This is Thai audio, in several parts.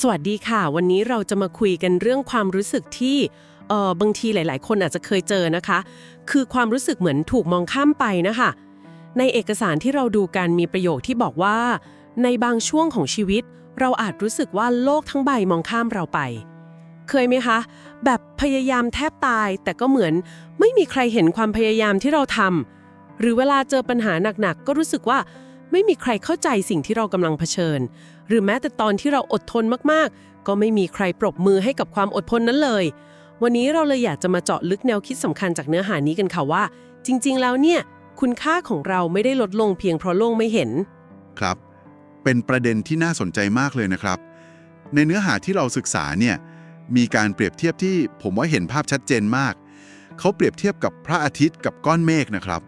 สวัสดีค่ะ วันนี้เราจะมาคุยกันเรื่องความรู้สึกที่เออบางทีหลาย ๆ คนอาจจะเคยเจอนะคะ คือความรู้สึกเหมือนถูกมองข้ามไปนะคะ ในเอกสารที่เราดูกันมีประโยคที่บอกว่า ในบางช่วงของชีวิต เราอาจรู้สึกว่าโลกทั้งใบมองข้ามเราไป เคยไหมคะ แบบพยายามแทบตาย แต่ก็เหมือนไม่มีใครเห็นความพยายามที่เราทำหรือเวลาเจอปัญหาหนัก ๆ ก็รู้สึกว่า ไม่มีใครเข้าใจสิ่งที่เรากำลังเผชิญ หรือแม้แต่ตอนที่เราอดทนมากๆ ก็ไม่มีใครปรบมือให้กับความอดทนนั้นเลย วันนี้เราเลยอยากจะมาเจาะลึกแนวคิดสำคัญจากเนื้อหานี้กันค่ะว่า จริง ๆ แล้วเนี่ย คุณค่าของเราไม่ได้ลดลงเพียงเพราะโลกไม่เห็น ครับ เป็นประเด็นที่น่าสนใจมากเลยนะครับ ในเนื้อหาที่เราศึกษาเนี่ยมีการเปรียบเทียบที่ผมว่าเห็นภาพชัดเจนมาก เขาเปรียบเทียบกับพระอาทิตย์กับก้อนเมฆนะครับ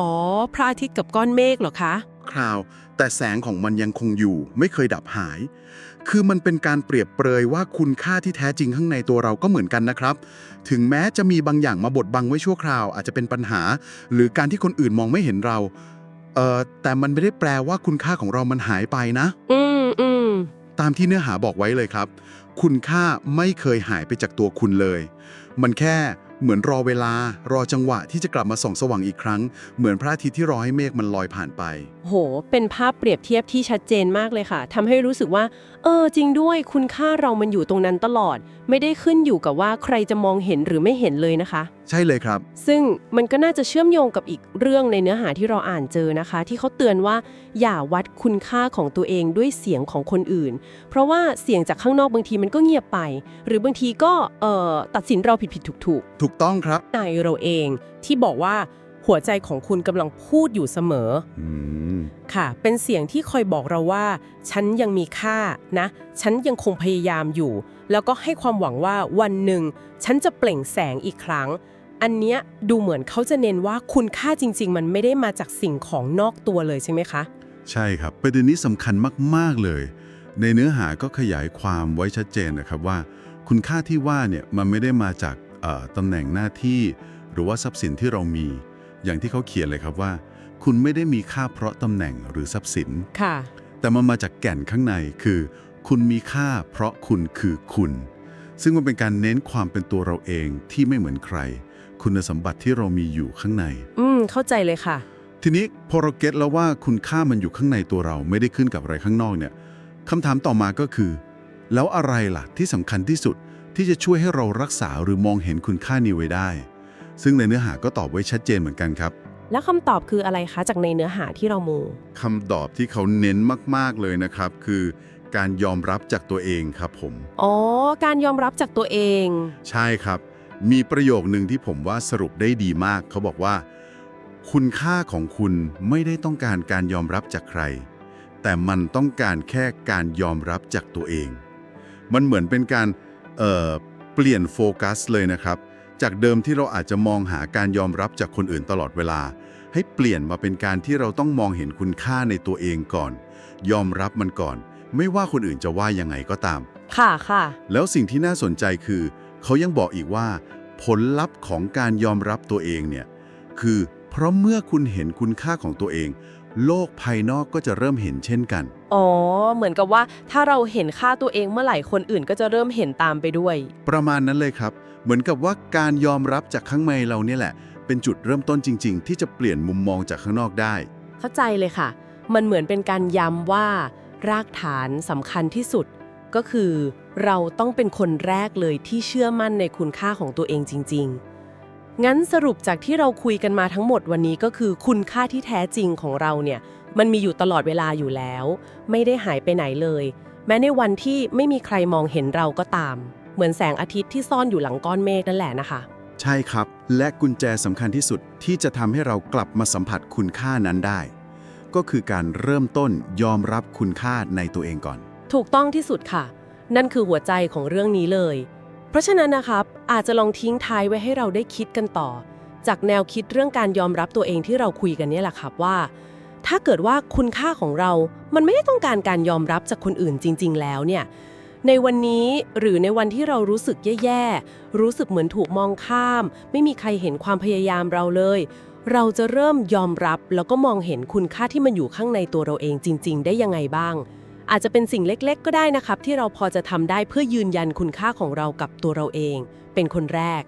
อ๋อ พระอาทิตย์กับก้อนเมฆเหรอคะ คราว แต่แสงของมันยังคงอยู่ ไม่เคยดับหาย คือมันเป็นการเปรียบเปรยว่าคุณค่าที่แท้จริงข้างในตัวเราก็เหมือนกันนะครับ ถึงแม้จะมีบางอย่างมาบดบังไว้ชั่วคราว อาจจะเป็นปัญหา หรือการที่คนอื่นมองไม่เห็นเราเอ่อแต่มันไม่ได้แปลว่าคุณค่าของเรามันหายไปนะ อืมอืมตามที่เนื้อหาบอกไว้เลยครับ คุณค่าไม่เคยหายไปจากตัวคุณเลย มันแค่ เหมือนรอเวลารอจังหวะที่จะกลับมาส่องสว่างอีกครั้ง เหมือนพระอาทิตย์ที่รอให้เมฆมันลอยผ่านไป โห เป็นภาพเปรียบเทียบที่ชัดเจนมากเลยค่ะทำให้รู้สึกว่า เออ จริงด้วยคุณค่าเรามันอยู่ตรงนั้นตลอด ไม่ได้ขึ้นอยู่กับว่าใครจะมองเห็นหรือไม่เห็นเลยนะคะ ใช่เลยครับ ซึ่งมันก็น่าจะเชื่อมโยงกับอีกเรื่องในเนื้อหาที่เราอ่านเจอนะคะ ที่เขาเตือนว่าอย่าวัดคุณค่าของตัวเองด้วยเสียงของคนอื่น เพราะว่าเสียงจากข้างนอกบางทีมันก็เงียบไป หรือบางทีก็เอ่อตัดสินเราผิดผิดถูกถูกถูกต้องครับในเราเองที่บอกว่าหัวใจของคุณกำลังพูดอยู่เสมออืม ค่ะ เป็นเสียงที่คอยบอกเราว่า ฉันยังมีค่านะ ฉันยังคงพยายามอยู่ แล้วก็ให้ความหวังว่าวันหนึ่ง ฉันจะเปล่งแสงอีกครั้ง อันเนี้ยดูเหมือนเขาจะเน้นว่าคุณค่าจริง ๆ มันไม่ได้มาจากสิ่งของนอกตัวเลยใช่ไหมคะ ใช่ครับ ประเด็นนี้สำคัญมาก ๆ เลย ในเนื้อหาก็ขยายความไว้ชัดเจนนะครับว่า คุณค่าที่ว่าเนี่ยมันไม่ได้มาจากเอ่อ ตำแหน่งหน้าที่หรือว่าทรัพย์สินที่เรามี อย่างที่เขาเขียนเลยครับว่า คุณไม่ได้มีค่าเพราะตำแหน่งหรือทรัพย์สินค่ะ แต่มันมาจากแก่นข้างในคือ คุณมีค่าเพราะคุณคือคุณ ซึ่งมันเป็นการเน้นความเป็นตัวเราเองที่ไม่เหมือนใคร คุณสมบัติที่เรามีอยู่ข้างใน อืม เข้าใจเลยค่ะ ทีนี้พอเราเก็ตแล้วว่าคุณค่ามันอยู่ข้างในตัวเราไม่ได้ขึ้นกับอะไรข้างนอกเนี่ยคำถามต่อมาก็คือ แล้วอะไรล่ะที่สำคัญที่สุด ที่จะช่วยให้เรารักษาหรือมองเห็นคุณค่านี้ไว้ได้ ซึ่งในเนื้อหาก็ตอบไว้ชัดเจนเหมือนกันครับ แล้วคำตอบคืออะไรคะจากในเนื้อหาที่เรามูคำตอบที่เขาเน้นมากๆเลยนะครับ คือการยอมรับจากตัวเองครับผม อ๋อ การยอมรับจากตัวเอง ใช่ครับ มีประโยคนึงที่ผมว่าสรุปได้ดีมาก เขาบอกว่า คุณค่าของคุณไม่ได้ต้องการการยอมรับจากใคร แต่มันต้องการแค่การยอมรับจากตัวเอง มันเหมือนเป็นการ เอ่อเปลี่ยนโฟกัสเลยนะครับ จากเดิมที่เราอาจจะมองหาการยอมรับจากคนอื่นตลอดเวลา ให้เปลี่ยนมาเป็นการที่เราต้องมองเห็นคุณค่าในตัวเองก่อน ยอมรับมันก่อน ไม่ว่าคนอื่นจะว่ายังไงก็ตาม ค่ะค่ะ แล้วสิ่งที่น่าสนใจคือ เขายังบอกอีกว่า ผลลัพธ์ของการยอมรับตัวเองเนี่ยคือ เพราะเมื่อคุณเห็นคุณค่าของตัวเอง โลกภายนอกก็จะเริ่มเห็นเช่นกัน อ๋อ เหมือนกับว่าถ้าเราเห็นค่าตัวเองเมื่อไหร่คนอื่นก็จะเริ่มเห็นตามไปด้วย ประมาณนั้นเลยครับ เหมือนกับว่าการยอมรับจากข้างในเราเนี่ยแหละ เป็นจุดเริ่มต้นจริง ๆ ที่จะเปลี่ยนมุมมองจากข้างนอกได้ เข้าใจเลยค่ะ มันเหมือนเป็นการย้ำว่า รากฐานสำคัญที่สุด ก็คือ เราต้องเป็นคนแรกเลยที่เชื่อมั่นในคุณค่าของตัวเองจริง ๆ งั้นสรุปจากที่เราคุยกันมาทั้งหมดวันนี้ก็คือคุณค่าที่แท้จริงของเราเนี่ย มันมีอยู่ตลอดเวลาอยู่แล้ว ไม่ได้หายไปไหนเลย แม้ในวันที่ไม่มีใครมองเห็นเราก็ตาม เหมือนแสงอาทิตย์ที่ซ่อนอยู่หลังก้อนเมฆนั่นแหละนะคะ ใช่ครับ และกุญแจสำคัญที่สุดที่จะทำให้เรากลับมาสัมผัสคุณค่านั้นได้ ก็คือการเริ่มต้นยอมรับคุณค่าในตัวเองก่อน ถูกต้องที่สุดค่ะ นั่นคือหัวใจของเรื่องนี้เลย เพราะฉะนั้นนะครับอาจจะลองทิ้งท้ายไว้ให้เราได้คิดกันต่อ จากแนวคิดเรื่องการยอมรับตัวเองที่เราคุยกันนี่แหละครับว่า ถ้าเกิดว่าคุณค่าของเรา มันไม่ได้ต้องการการยอมรับจากคนอื่นจริง ๆ แล้วเนี่ยในวันนี้หรือในวันที่เรารู้สึกแย่ๆ รู้สึกเหมือนถูกมองข้าม ไม่มีใครเห็นความพยายามเราเลย เราจะเริ่มยอมรับแล้วก็มองเห็นคุณค่าที่มันอยู่ข้างในตัวเราเองจริง ๆ ได้ยังไงบ้าง อาจจะเป็นสิ่งเล็กๆ ก็ได้นะครับ ที่เราพอจะทำได้เพื่อยืนยันคุณค่าของเรากับตัวเราเอง เป็นคนแรก